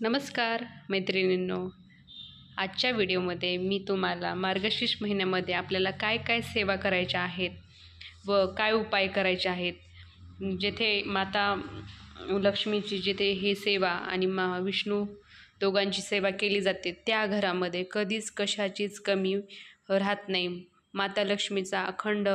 नमस्कार मैत्रिणींनो. आजच्या व्हिडिओमध्ये मी तुम्हाला मार्गशीर्ष महिन्यामध्ये आपल्याला काय काय सेवा करायच्या आहेत व काय उपाय करायचे आहेत जेथे माता लक्ष्मीची जिथे ही सेवा आणि मा विष्णू दोघांची सेवा केली जाते त्या घरामध्ये कधीच कशाचीच कमी राहत नाही. माता लक्ष्मीचा अखंड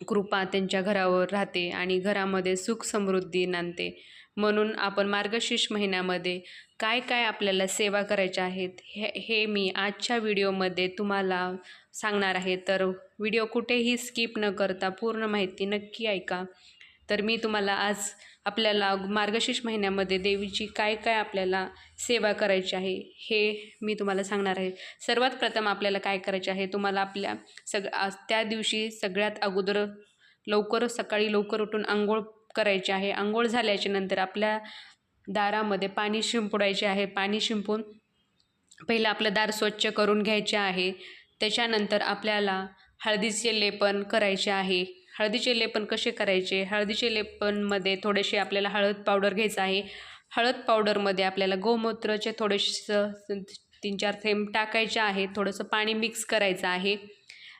कृपा त्यांच्या घरावर राहते आणि घरामध्ये सुख समृद्धी नांदते. म्हणून आपण मार्गशीर्ष महिन्यामध्ये काय काय आपल्याला सेवा करायच्या आहेत हे हे मी आजच्या व्हिडिओमध्ये तुम्हाला सांगणार आहे. तर व्हिडिओ कुठेही स्किप न करता पूर्ण माहिती नक्की ऐका. तर मी तुम्हाला आज आपल्याला मार्गशीर्ष महिन्यामध्ये देवीची काय काय आपल्याला सेवा करायची आहे हे मी तुम्हाला सांगणार आहे. सर्वात प्रथम आपल्याला काय करायचे आहे तुम्हाला आपल्या सग आज त्या दिवशी सगळ्यात अगोदर लवकर सकाळी लवकर उठून आंघोळ करायची आहे. आंघोळ झाल्याच्यानंतर आपल्या दारामध्ये पाणी शिंपडायचे आहे. पाणी शिंपून पहिलं आपलं दार स्वच्छ करून घ्यायचे आहे. त्याच्यानंतर आपल्याला हळदीचे लेपन करायचे आहे. हळदीचे लेपन कसे करायचे? हळदीचे लेपनमध्ये थोडेसे आपल्याला हळद पावडर घ्यायचं आहे. हळद पावडरमध्ये आपल्याला गोमूत्राचे थोडेसे तीन चार थेंब टाकायचे आहे. थोडंसं पाणी मिक्स करायचं आहे.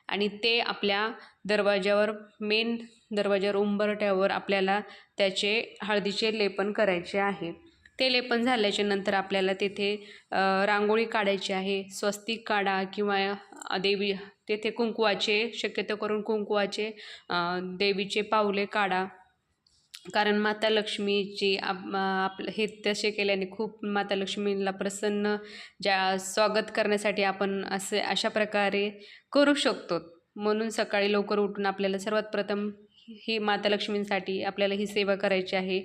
आणि ते आपल्या दरवाज्यावर मेन दरवाज्यावर उंबरट्यावर आपल्याला त्याचे हळदीचे लेपन करायचे आहे. ते लेपन झाल्याच्यानंतर आपल्याला तेथे रांगोळी काढायची आहे. स्वस्तिक काढा किंवा देवी तेथे कुंकवाचे शक्यतो करून कुंकवाचे देवीचे पावले काढा. कारण माता लक्ष्मीची आप आप हे तसे केल्याने खूप माता लक्ष्मीला प्रसन्न ज्या स्वागत करण्यासाठी आपण असे अशा प्रकारे करू शकतो. म्हणून सकाळी लवकर उठून आपल्याला सर्वात प्रथम ही माता लक्ष्मींसाठी आपल्याला ही सेवा करायची आहे.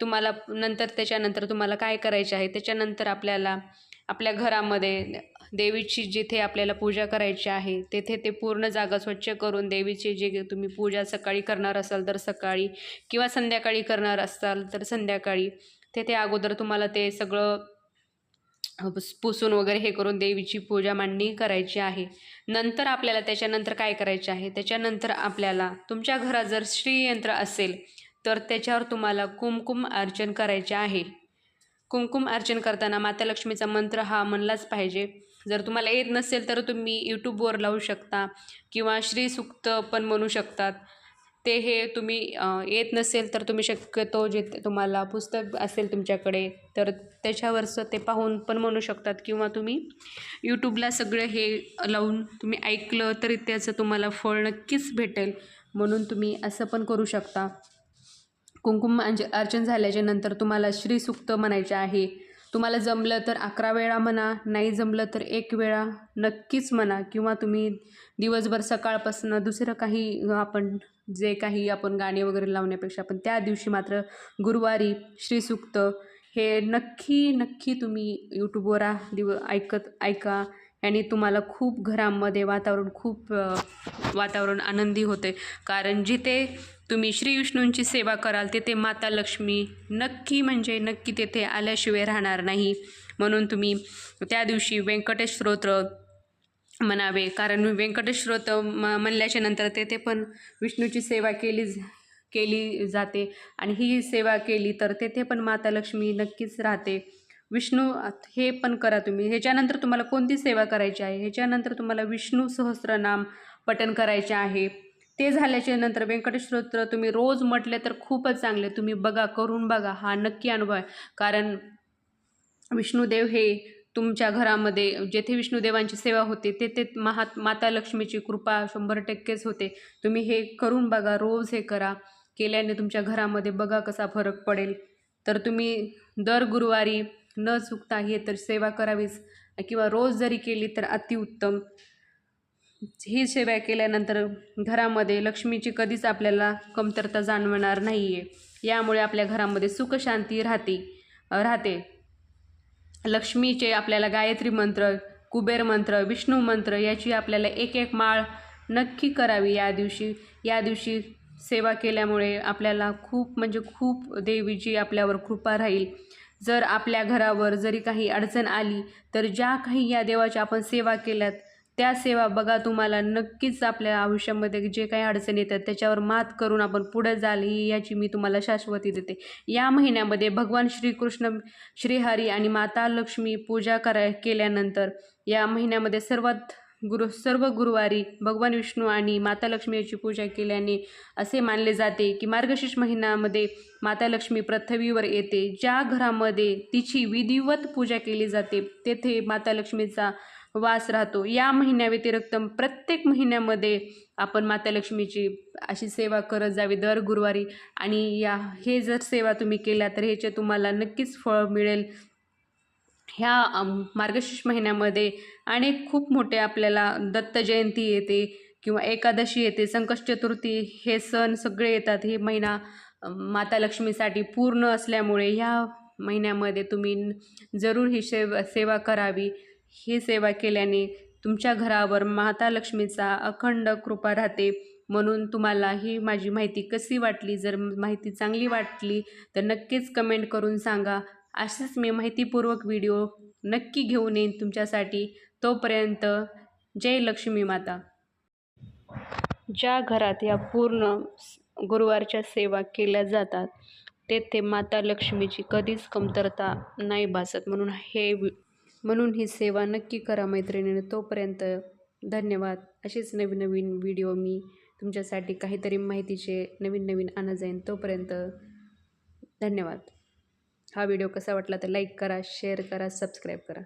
तुम्हाला नंतर त्याच्यानंतर तुम्हाला काय करायचे आहे? त्याच्यानंतर आपल्याला आपल्या घरामध्ये देवीची जिथे आपल्याला पूजा करायची आहे तेथे ते पूर्ण जागा स्वच्छ करून देवीची जे तुम्ही पूजा सकाळी करणार असाल तर सकाळी किंवा संध्याकाळी करणार असाल तर संध्याकाळी तेथे अगोदर तुम्हाला ते सगळं पुसून वगैरे हे करून देवीची पूजा मांडणी करायची आहे. नंतर आपल्याला त्याच्यानंतर काय करायचे आहे? त्याच्यानंतर आपल्याला तुमच्या घरात जर श्रीयंत्र असेल तर त्याच्यावर तुम्हाला कुमकुम अर्चन करायचे आहे. कुमकुम अर्चन करताना माता लक्ष्मीचा मंत्र हा म्हणलाच पाहिजे. जर तुम्हाला येत नसेल तर तुम्ही यूट्यूबवर लावू शकता किंवा श्रीसुक्त पण म्हणू शकतात. ते हे तुम्ही येत नसेल तर तुम्ही शक्यतो जे तुम्हाला पुस्तक असेल तुमच्याकडे तर त्याच्यावरचं ते पाहून पण म्हणू शकतात किंवा तुम्ही यूट्यूबला सगळं हे लावून तुम्ही ऐकलं तरी त्याचं तुम्हाला फळ नक्कीच भेटेल. म्हणून तुम्ही असं पण करू शकता. कुंकुम म्हणजे अर्चन झाल्याच्यानंतर तुम्हाला श्रीसुक्त म्हणायचे आहे. तुम्हाला जमलं तर अकरा वेळा म्हणा नाही जमलं तर एक वेळा. नक्कीच म्हणा किंवा तुम्ही दिवसभर सकाळपासून दुसरं काही आपण जे काही आपण गाणे वगैरे लावण्यापेक्षा पण त्या दिवशी मात्र गुरुवारी श्रीसुक्त हे नक्की नक्की तुम्ही यूट्यूबवर दिव ऐकत ऐका. आणि तुम्हाला खूप घरामध्ये वातावरण खूप वातावरण आनंदी होते. कारण जिथे तुम्ही श्री विष्णूंची सेवा कराल तेथे माता लक्ष्मी नक्की म्हणजे नक्की तेथे आल्याशिवाय राहणार नाही. म्हणून तुम्ही त्या दिवशी व्यंकटेश स्तोत्र म्हणावे. कारण व्यंकटेश स्तोत्र म म्हणल्याच्या नंतर तेथे पण विष्णूची सेवा केली केली जाते. आणि ही सेवा केली तर तेथे पण माता लक्ष्मी नक्कीच राहते. विष्णू हे पण करा तुम्ही. ह्याच्यानंतर तुम्हाला कोणती सेवा करायची आहे? ह्याच्यानंतर तुम्हाला विष्णू सहस्रनाम पठण करायचे आहे. ते झाल्याच्यानंतर व्यंकटेश स्तोत्र तुम्ही रोज म्हटले तर खूपच चांगले. तुम्ही बघा करून बघा. हा नक्की अनुभव आहे. कारण विष्णुदेव हे तुमच्या घरामध्ये जेथे विष्णुदेवांची सेवा होते तेथे महा माता लक्ष्मीची कृपा शंभर टक्केच होते. तुम्ही हे करून बघा रोज हे करा. केल्याने तुमच्या घरामध्ये बघा कसा फरक पडेल. तर तुम्ही दर गुरुवारी न चुकता हे तर सेवा करावीच किंवा रोज जरी केली तर अतिउत्तम. ही सेवा केल्यानंतर घरामध्ये लक्ष्मीची कधीच आपल्याला कमतरता जाणवणार नाही आहे यामुळे आपल्या घरामध्ये सुखशांती राहते राहते. लक्ष्मीचे आपल्याला गायत्री मंत्र कुबेर मंत्र विष्णू मंत्र याची आपल्याला एक एक माळ नक्की करावी. या दिवशी या दिवशी सेवा केल्यामुळे आपल्याला खूप म्हणजे खूप देवीची आपल्यावर कृपा राहील. जर आपल्या घरावर जरी काही अडचण आली तर ज्या काही या देवाच्या आपण सेवा केल्यात त्या सेवा बघा तुम्हाला नक्कीच आपल्या आयुष्यामध्ये जे काही अडचणी येतात त्याच्यावर मात करून आपण पुढे जाल ही याची मी तुम्हाला शाश्वती देते. या महिन्यामध्ये भगवान श्रीकृष्ण श्रीहरी आणि माता लक्ष्मी पूजा करा केल्यानंतर या महिन्यामध्ये सर्वात गुरु सर्व गुरुवारी भगवान विष्णू आणि माता लक्ष्मी याची पूजा केल्याने असे मानले जाते की मार्गशीर्ष महिन्यामध्ये माता लक्ष्मी पृथ्वीवर येते. ज्या घरामध्ये तिची विधिवत पूजा केली जाते तेथे माता लक्ष्मीचा वास राहतो. या महिन्याव्यतिरिक्त प्रत्येक महिन्यामध्ये आपण माता लक्ष्मीची अशी सेवा करत जावी दर गुरुवारी. आणि या हे जर सेवा तुम्ही केल्या तर ह्याचे तुम्हाला नक्कीच फळ मिळेल. ह्या मार्गशीर्ष महिन्यामध्ये अनेक खूप मोठे आपल्याला दत्त जयंती येते किंवा एकादशी येते संकष्ट चतुर्थी हे सण सगळे येतात. हे महिना माता लक्ष्मीसाठी पूर्ण असल्यामुळे ह्या महिन्यामध्ये तुम्ही जरूर ही सेवा सेवा करावी. ही सेवा केल्याने तुमच्या घरावर माता लक्ष्मीचा अखंड कृपा राहते. म्हणून तुम्हाला ही माझी माहिती कशी वाटली? जर माहिती चांगली वाटली तर नक्कीच कमेंट करून सांगा. असेच मी माहितीपूर्वक व्हिडिओ नक्की घेऊन येईन तुमच्यासाठी. तोपर्यंत जय लक्ष्मी माता. ज्या घरात या पूर्ण गुरुवारच्या सेवा केल्या जातात तेथे माता लक्ष्मीची कधीच कमतरता नाही भासत. म्हणून हे म्हणून ही सेवा नक्की करा मैत्रिणीने. तोपर्यंत धन्यवाद. असेच नवीन नवीन व्हिडिओ मी तुमच्यासाठी काहीतरी माहितीचे नवीन नवीन आणत जाईन. तोपर्यंत धन्यवाद. हा व्हिडिओ कसा वाटला तर लाईक करा शेअर करा सबस्क्राईब करा.